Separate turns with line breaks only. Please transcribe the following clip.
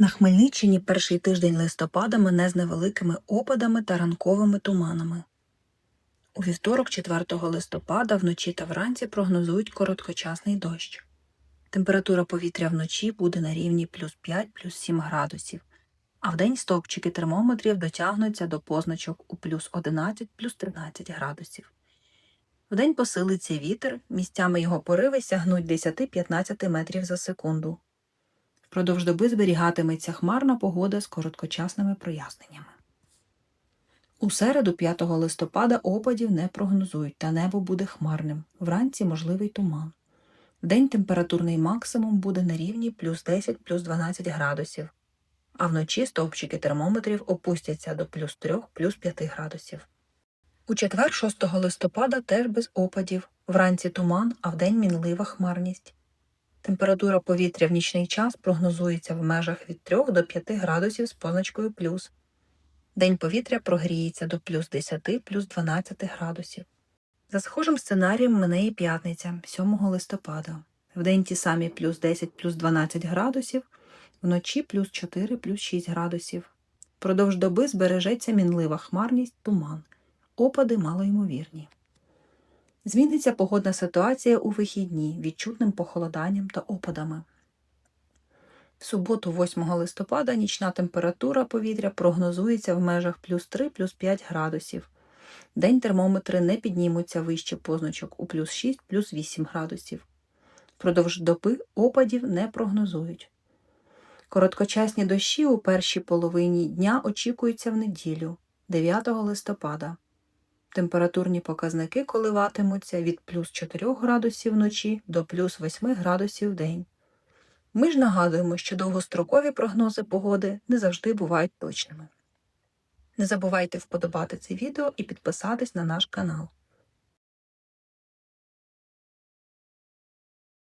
На Хмельниччині перший тиждень листопада мене з невеликими опадами та ранковими туманами. У вівторок, 4 листопада, вночі та вранці прогнозують короткочасний дощ. Температура повітря вночі буде на рівні плюс 5 плюс 7 градусів, а вдень стовпчики термометрів дотягнуться до позначок у плюс 11 плюс 13 градусів. Вдень посилиться вітер, місцями його пориви сягнуть 10-15 метрів за секунду. Впродовж доби зберігатиметься хмарна погода з короткочасними проясненнями. У середу 5 листопада опадів не прогнозують, та небо буде хмарним. Вранці можливий туман. Вдень температурний максимум буде на рівні плюс 10 плюс 12 градусів, а вночі стовпчики термометрів опустяться до плюс 3 плюс 5 градусів. У четвер 6 листопада теж без опадів, вранці туман, а вдень мінлива хмарність. Температура повітря в нічний час прогнозується в межах від 3 до 5 градусів з позначкою плюс. День повітря прогріється до плюс 10 плюс 12 градусів. За схожим сценарієм мине і п'ятниця 7 листопада. Вдень ті самі плюс 10 плюс 12 градусів, вночі плюс 4 плюс 6 градусів. Продовж доби збережеться мінлива хмарність, туман. Опади малоймовірні. Зміниться погодна ситуація у вихідні відчутним похолоданням та опадами. В суботу, 8 листопада, нічна температура повітря прогнозується в межах плюс 3 плюс 5 градусів. День термометри не піднімуться вище позначок у плюс 6 плюс 8 градусів. Впродовж доби опадів не прогнозують. Короткочасні дощі у першій половині дня очікуються в неділю, 9 листопада. Температурні показники коливатимуться від плюс 4 градусів вночі до плюс 8 градусів в день. Ми ж нагадуємо, що довгострокові прогнози погоди не завжди бувають точними. Не забувайте вподобати це відео і підписатись на наш канал.